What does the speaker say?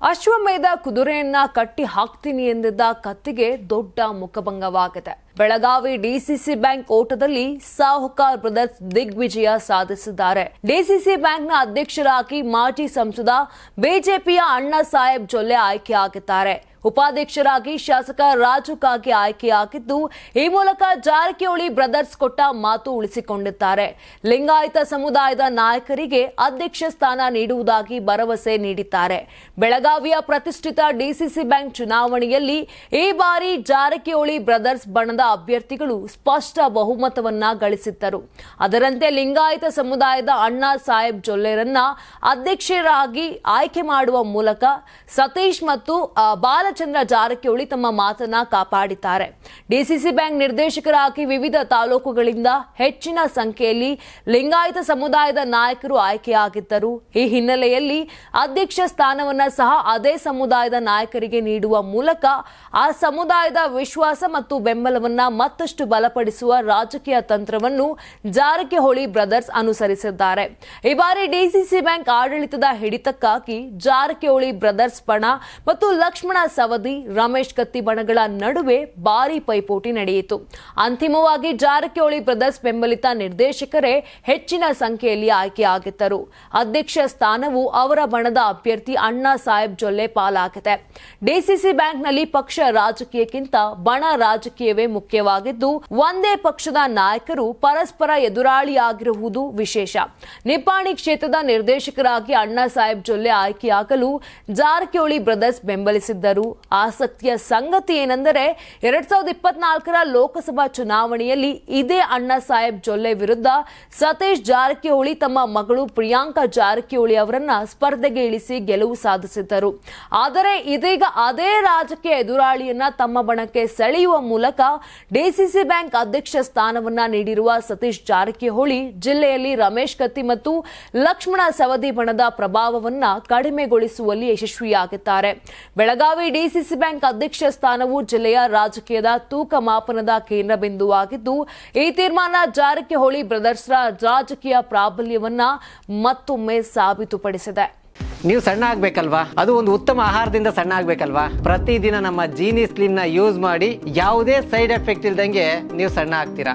ಅಶ್ವಮೇಧ ಕುದುರೆಯನ್ನ ಕಟ್ಟಿ ಹಾಕ್ತೀನಿ ಎಂದಿದ್ದ ಕತ್ತಿಗೆ ದೊಡ್ಡ ಮುಖಭಂಗವಾಗಿದೆ. ಬೆಳಗಾವಿ ಡಿಸಿಸಿ ಬ್ಯಾಂಕ್ ಓಟದಲ್ಲಿ ಸಾಹುಕಾರ್ ಬ್ರದರ್ಸ್ ದಿಗ್ವಿಜಯ ಸಾಧಿಸಿದ್ದಾರೆ. ಡಿಸಿಸಿ ಬ್ಯಾಂಕ್ನ ಅಧ್ಯಕ್ಷರಾಗಿ ಮಾಜಿ ಸಂಸದ, ಬಿಜೆಪಿಯ ಅಣ್ಣಾ ಸಾಹೇಬ್ ಜೊಲ್ಲೆ ಆಯ್ಕೆಯಾಗಿದ್ದಾರೆ ಉಪಾಧ್ಯಕ್ಷರಾಗಿ ಶಾಸಕ ರಾಜು ಕಾಗೆ ಆಯ್ಕೆಯಾಗಿದ್ದು ಈ ಮೂಲಕ ಜಾರಕಿಹೊಳಿ ಬ್ರದರ್ಸ್ ಕೊಟ್ಟ ಮಾತು ಉಳಿಸಿಕೊಂಡಿದ್ದಾರೆ. ಲಿಂಗಾಯತ ಸಮುದಾಯದ ನಾಯಕರಿಗೆ ಅಧ್ಯಕ್ಷ ಸ್ಥಾನ ನೀಡುವುದಾಗಿ ಭರವಸೆ ನೀಡಿದ್ದಾರೆ. ಬೆಳಗಾವಿಯ ಪ್ರತಿಷ್ಠಿತ ಡಿಸಿಸಿ ಬ್ಯಾಂಕ್ ಚುನಾವಣೆಯಲ್ಲಿ ಈ ಬಾರಿ ಜಾರಕಿಹೊಳಿ ಬ್ರದರ್ಸ್ ಬಣದ ಅಭ್ಯರ್ಥಿಗಳು ಸ್ಪಷ್ಟ ಬಹುಮತವನ್ನ ಗಳಿಸಿದ್ದರು. ಅದರಂತೆ ಲಿಂಗಾಯತ ಸಮುದಾಯದ ಅಣ್ಣಾ ಸಾಹೇಬ್ ಜೊಲ್ಲೆರನ್ನ ಅಧ್ಯಕ್ಷರಾಗಿ ಆಯ್ಕೆ ಮಾಡುವ ಮೂಲಕ ಸತೀಶ್ ಮತ್ತು ಆ, ಬಾಲಚಂದ್ರ ಜಾರಕಿಹೊಳಿ ತಮ್ಮ ಮಾತನ್ನ ಕಾಪಾಡಿದ್ದಾರೆ. ಡಿಸಿಸಿ ಬ್ಯಾಂಕ್ ನಿರ್ದೇಶಕರಾಗಿ ವಿವಿಧ ತಾಲೂಕುಗಳಿಂದ ಹೆಚ್ಚಿನ ಸಂಖ್ಯೆಯಲ್ಲಿ ಲಿಂಗಾಯತ ಸಮುದಾಯದ ನಾಯಕರು ಆಯ್ಕೆಯಾಗಿದ್ದರು. ಈ ಹಿನ್ನೆಲೆಯಲ್ಲಿ ಅಧ್ಯಕ್ಷ ಸ್ಥಾನವನ್ನ ಸಹ ಅದೇ ಸಮುದಾಯದ ನಾಯಕರಿಗೆ ನೀಡುವ ಮೂಲಕ ಆ ಸಮುದಾಯದ ವಿಶ್ವಾಸ ಮತ್ತು ಬೆಂಬಲವನ್ನ ಮತ್ತಷ್ಟು ಬಲಪಡಿಸುವ ರಾಜಕೀಯ ತಂತ್ರವನ್ನು ಜಾರಕಿಹೊಳಿ ಬ್ರದರ್ಸ್ ಅನುಸರಿಸಿದ್ದಾರೆ. ಈ ಬಾರಿ ಡಿಸಿಸಿ ಬ್ಯಾಂಕ್ ಆಡಳಿತದ ಹಿಡಿತಕ್ಕಾಗಿ ಜಾರಕಿಹೊಳಿ ಬ್ರದರ್ಸ್ ಪಣ ಮತ್ತು ಲಕ್ಷ್ಮಣ ಸವದಿ ರಮೇಶ್ ಕತ್ತಿ ಬಣಗಳ ನಡುವೆ ಭಾರಿ ಪೈಪೋಟಿ ನಡೆಯಿತು. ಅಂತಿಮವಾಗಿ ಜಾರಕಿಹೊಳಿ ಬ್ರದರ್ಸ್ ಬೆಂಬಲಿತ ನಿರ್ದೇಶಕರೇ ಹೆಚ್ಚಿನ ಸಂಖ್ಯೆಯಲ್ಲಿ ಆಯ್ಕೆಯಾಗಿದ್ದರು ಅಧ್ಯಕ್ಷ ಸ್ಥಾನವು ಅವರ ಬಣದ ಅಭ್ಯರ್ಥಿ ಅಣ್ಣಾ ಸಾಹೇಬ್ ಜೊಲ್ಲೆ ಪಾಲಾಗಿದೆ. ಡಿಸಿಸಿ ಬ್ಯಾಂಕ್ನಲ್ಲಿ ಪಕ್ಷ ರಾಜಕೀಯಕ್ಕಿಂತ ಬಣ ರಾಜಕೀಯವೇ ಮುಖ್ಯವಾಗಿದ್ದು, ಒಂದೇ ಪಕ್ಷದ ನಾಯಕರು ಪರಸ್ಪರ ಎದುರಾಳಿಯಾಗಿರುವುದು ವಿಶೇಷ. ನಿಪ್ಪಾಣಿ ಕ್ಷೇತ್ರದ ನಿರ್ದೇಶಕರಾಗಿ ಅಣ್ಣಾ ಸಾಹೇಬ್ ಜೊಲ್ಲೆ ಆಯ್ಕೆಯಾಗಲು ಜಾರಕಿಹೊಳಿ ಬ್ರದರ್ಸ್ ಬೆಂಬಲಿಸಿದ್ದರು. ಆಸಕ್ತಿಯ ಸಂಗತಿ ಏನೆಂದರೆ ಎರಡ್ ಸಾವಿರದ ಇಪ್ಪತ್ನಾಲ್ಕರ ಲೋಕಸಭಾ ಚುನಾವಣೆಯಲ್ಲಿ ಇದೇ ಅಣ್ಣಾ ಸಾಹೇಬ್ ಜೊಲ್ಲೆ ವಿರುದ್ಧ ಸತೀಶ್ ಜಾರಕಿಹೊಳಿ ತಮ್ಮ ಮಗಳು ಪ್ರಿಯಾಂಕಾ ಜಾರಕಿಹೊಳಿ ಅವರನ್ನ ಸ್ಪರ್ಧೆಗೆ ಇಳಿಸಿ ಗೆಲುವು ಸಾಧಿಸಿದ್ದರು. ಆದರೆ ಇದೀಗ ಅದೇ ರಾಜಕೀಯ ಎದುರಾಳಿಯನ್ನ ತಮ್ಮ ಬಣಕ್ಕೆ ಸೆಳೆಯುವ ಮೂಲಕ ಡಿಸಿಸಿ ಬ್ಯಾಂಕ್ ಅಧ್ಯಕ್ಷ ಸ್ಥಾನವನ್ನ ನೀಡಿರುವ ಸತೀಶ್ ಜಾರಕಿಹೊಳಿ ಜಿಲ್ಲೆಯಲ್ಲಿ ರಮೇಶ್ ಕತ್ತಿ ಮತ್ತು ಲಕ್ಷ್ಮಣ ಸವದಿ ಬಣದ ಪ್ರಭಾವವನ್ನ ಕಡಿಮೆಗೊಳಿಸುವಲ್ಲಿ ಯಶಸ್ವಿಯಾಗಿದ್ದಾರೆ. ಬೆಳಗಾವಿ ಡಿಸಿಸಿ ಬ್ಯಾಂಕ್ ಅಧ್ಯಕ್ಷ ಸ್ಥಾನವು ಜಿಲ್ಲೆಯ ರಾಜಕೀಯದ ತೂಕ ಮಾಪನದ ಕೇಂದ್ರ ಬಿಂದುವಾಗಿದ್ದು, ಈ ತೀರ್ಮಾನ ಜಾರಕಿಹೊಳಿ ಬ್ರದರ್ಸ್ರ ರಾಜಕೀಯ ಪ್ರಾಬಲ್ಯವನ್ನ ಮತ್ತೊಮ್ಮೆ ಸಾಬೀತುಪಡಿಸಿದೆ. ನೀವು ಸಣ್ಣ ಆಗ್ಬೇಕಲ್ವಾ? ಅದು ಒಂದು ಉತ್ತಮ ಆಹಾರದಿಂದ ಸಣ್ಣ ಆಗ್ಬೇಕಲ್ವಾ? ಪ್ರತಿದಿನ ನಮ್ಮ ಜೀನಿ ಸ್ಲಿಮ್ನ ಯೂಸ್ ಮಾಡಿ ಯಾವುದೇ ಸೈಡ್ ಎಫೆಕ್ಟ್ ಇಲ್ದಂಗೆ ನೀವು ಸಣ್ಣ ಆಗ್ತೀರಾ?